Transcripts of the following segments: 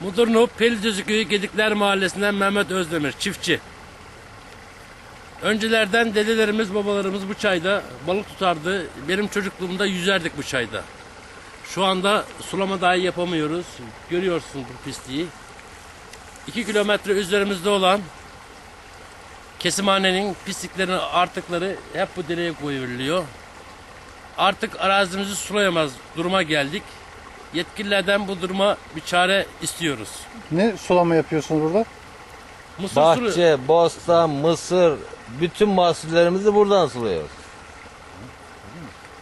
Mudurnu Pelidözü Köyü Gedikler Mahallesi'nden Mehmet Özdemir, çiftçi. Öncelerden dedelerimiz, babalarımız bu çayda balık tutardı. Benim çocukluğumda yüzerdik bu çayda. Şu anda sulama dahi yapamıyoruz. Görüyorsun bu pisliği. 2 kilometre üzerimizde olan kesimhanenin pisliklerini, artıkları hep bu dereye koyuluyor. Artık arazimizi sulayamaz duruma geldik. Yetkililerden bu duruma bir çare istiyoruz. Ne sulama yapıyorsunuz burada? Mısır sulu- Bahçe, bostan, mısır bütün mahsullerimizi buradan suluyoruz.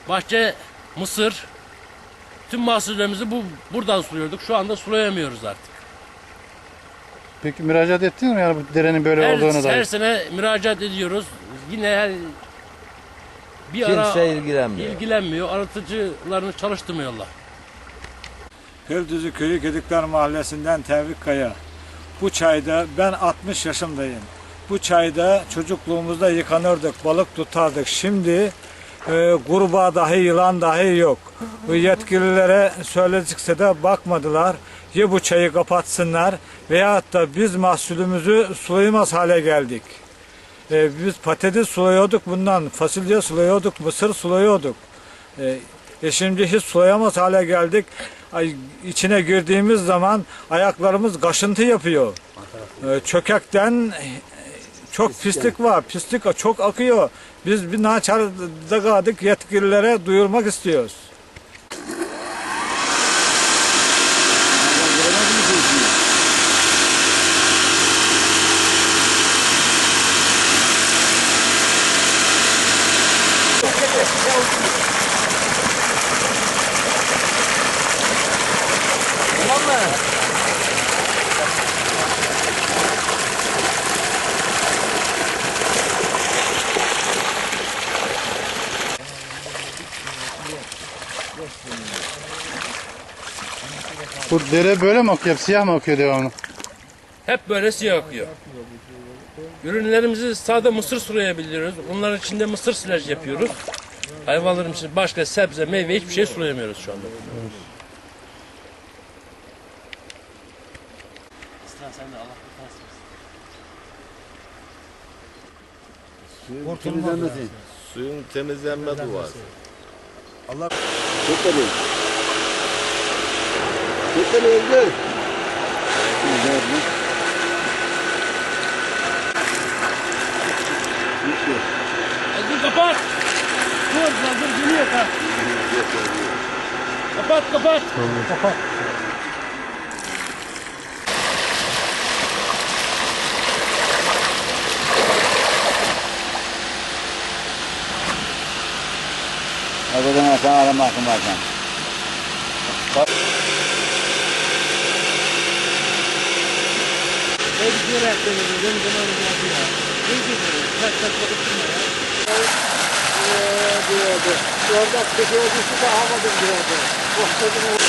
bahçe, mısır, tüm mahsullerimizi bu buradan suluyorduk. Şu anda sulayamıyoruz artık. Peki müracaat ettiniz mi yani bu derenin böyle Her, olduğunu her dair? sene müracaat ediyoruz. Yine her bir Kimse ara ilgilenmiyor. ilgilenmiyor. Arıtıcılarını çalıştırmıyorlar. Kırdüzü Köyü Gedikler Mahallesi'nden Tevfik Kaya. Bu çayda ben 60 yaşındayım. Bu çayda çocukluğumuzda yıkanırdık, balık tutardık. Şimdi e, kurbağa dahi, yılan dahi yok. Bu yetkililere söyledikse de bakmadılar. Ya bu çayı kapatsınlar veyahut da biz mahsulümüzü sulayamaz hale geldik. E, biz patates sulayıyorduk bundan, fasulye sulayıyorduk, mısır sulayıyorduk. E, e şimdi hiç sulayamaz hale geldik. Ay, içine girdiğimiz zaman ayaklarımız kaşıntı yapıyor. E, çökekten e, çok pislik var. Pislik çok akıyor. Biz bir naçarda kaldık yetkililere duyurmak istiyoruz. Bu dere böyle mi akıyor? Siyah mı akıyor devamlı? Hep böyle siyah akıyor. Ürünlerimizi sade mısır sulayabiliyoruz. Onların içinde mısır silaj yapıyoruz. Hayvanlarımız için başka sebze, meyve hiçbir şey sulayamıyoruz şu anda. Suyun temizlenme duası. Dur kapat. Dur hazır geliyor ha. Kapat kapat. Kapat. Öbürden sen aramasın bakın. Ne gidiyor ayaklarını? Benim zamanım oldu ya. Ne gidiyor? Kaç kaç bakıp durma ya. diyordu. Orada köşeye düştü de almadım diyordu. Oh dedim